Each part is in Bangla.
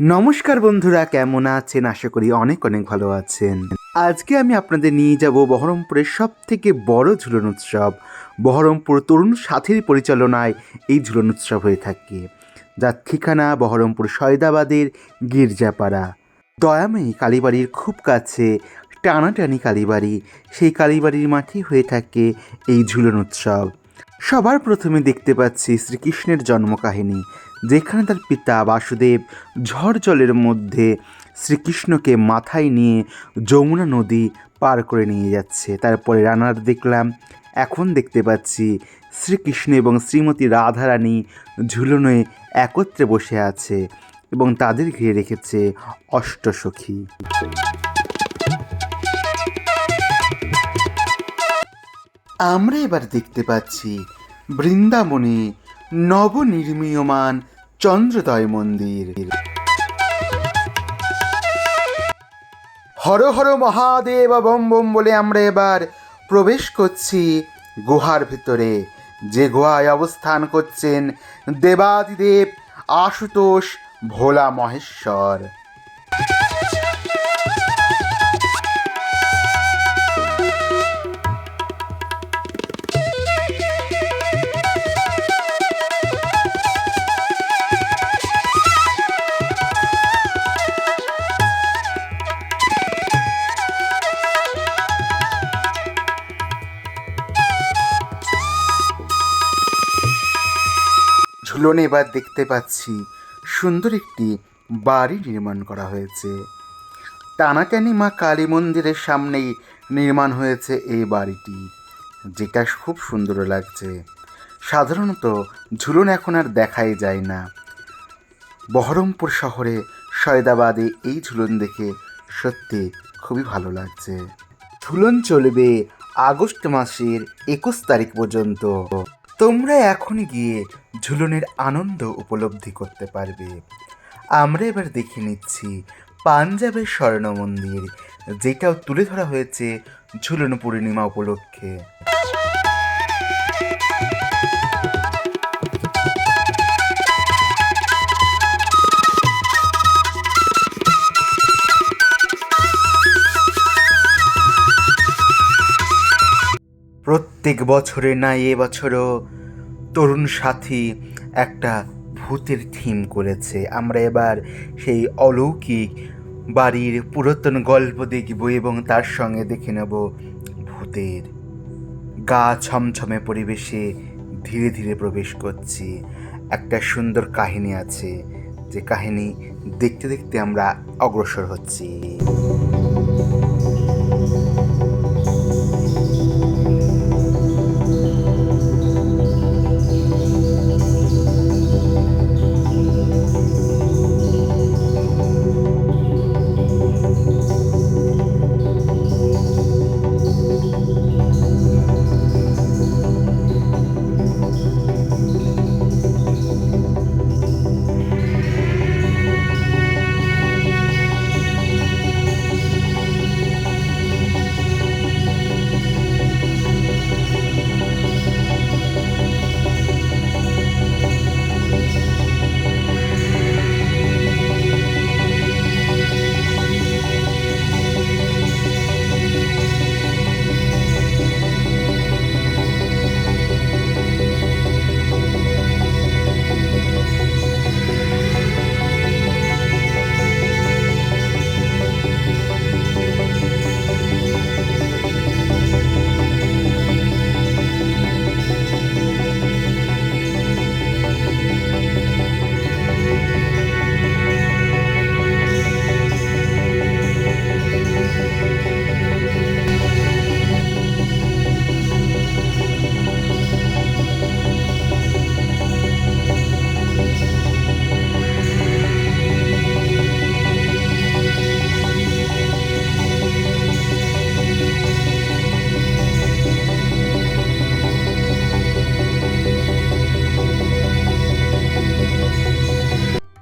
নমস্কার বন্ধুরা, কেমন আছেন? আশা করি অনেক অনেক ভালো আছেন। আজকে আমি আপনাদের নিয়ে যাব বহরমপুরের সব থেকে বড় ঝুলন উৎসব। বহরমপুর তরুণ সাথীর পরিচালনায় এই ঝুলন উৎসব হয়ে থাকে। যার ঠিকানা বহরমপুর সয়দাবাদের গির্জাপাড়া। দয়াময়ী কালীবাড়ির খুব কাছে, টানাটানি কালীবাড়ি, সেই কালীবাড়ির মাঠেই হয়ে থাকে এই ঝুলন উৎসব। সবার প্রথমে দেখতে পাচ্ছি শ্রীকৃষ্ণের জন্মকাহিনী। যেখানে তার পিতা বাসুদেব ঝড় জলের মধ্যে শ্রীকৃষ্ণকে মাথায় নিয়ে যমুনা নদী পার করে নিয়ে যাচ্ছে। তারপরে রানার দেখলাম, এখন দেখতে পাচ্ছি শ্রীকৃষ্ণ এবং শ্রীমতী রাধারানী ঝুলনে একত্রে বসে আছে এবং তাদের ঘিরে রেখেছে অষ্টসখী। আমরা এবার দেখতে পাচ্ছি বৃন্দাবনে নবনির্মীয়মান চন্দ্রদয় মন্দির হর হর মহাদেব বম বম বলে আমরা এবার প্রবেশ করছি গুহার ভিতরে। যে গুহায় অবস্থান করছেন দেবাদিদেব আশুতোষ ভোলা মহেশ্বর। ঝুলনে এবার দেখতে পাচ্ছি সুন্দর একটি বাড়ি নির্মাণ করা হয়েছে। টানাটানি মা কালী মন্দিরের সামনেই নির্মাণ হয়েছে এই বাড়িটি, যেটা খুব সুন্দর লাগছে। সাধারণত ঝুলন এখন আর দেখাই যায় না। বহরমপুর শহরে সয়দাবাদে এই ঝুলন দেখে সত্যি খুবই ভালো লাগছে। ঝুলন চলবে আগস্ট মাসের একুশ তারিখ পর্যন্ত। তোমরা এখন গিয়ে ঝুলনের আনন্দ উপলব্ধি করতে পারবে। আমরা এবার দেখে নিচ্ছি পাঞ্জাবের স্বর্ণ মন্দির যেটাও তুলে ধরা হয়েছে ঝুলন পূর্ণিমা উপলক্ষে। প্রত্যেক বছরে না, এ বছরও তরুণ সাথী একটা ভূতের থিম করেছে। আমরা এবার সেই অলৌকিক বাড়ির পুরাতন গল্প দেখব এবং তার সঙ্গে দেখে নেব ভূতের গা ছমছমে পরিবেশে ধীরে ধীরে প্রবেশ করছি। একটা সুন্দর কাহিনী আছে, যে কাহিনী দেখতে দেখতে আমরা অগ্রসর হচ্ছি।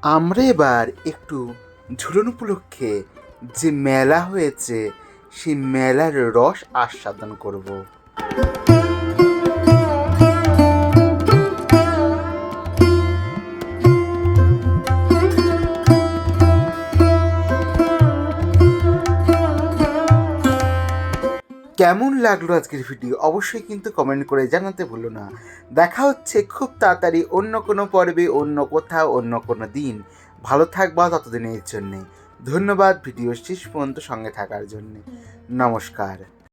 আমরা এবার একটু ঝুলন উপলক্ষে যে মেলা হয়েছে সেই মেলার রস আস্বাদন করব। কেমন লাগল আজকের ভিডিও? অবশ্যই কিন্তু কমেন্ট করে জানাতে ভুলো না। দেখা হচ্ছে খুব তাড়াতাড়ি অন্য কোনো পর্বে, অন্য কোথাও, অন্য কোনো দিন। ভালো থাকবা ততদিনের জন্যে। ধন্যবাদ ভিডিও শেষ পর্যন্ত সঙ্গে থাকার জন্যে। নমস্কার।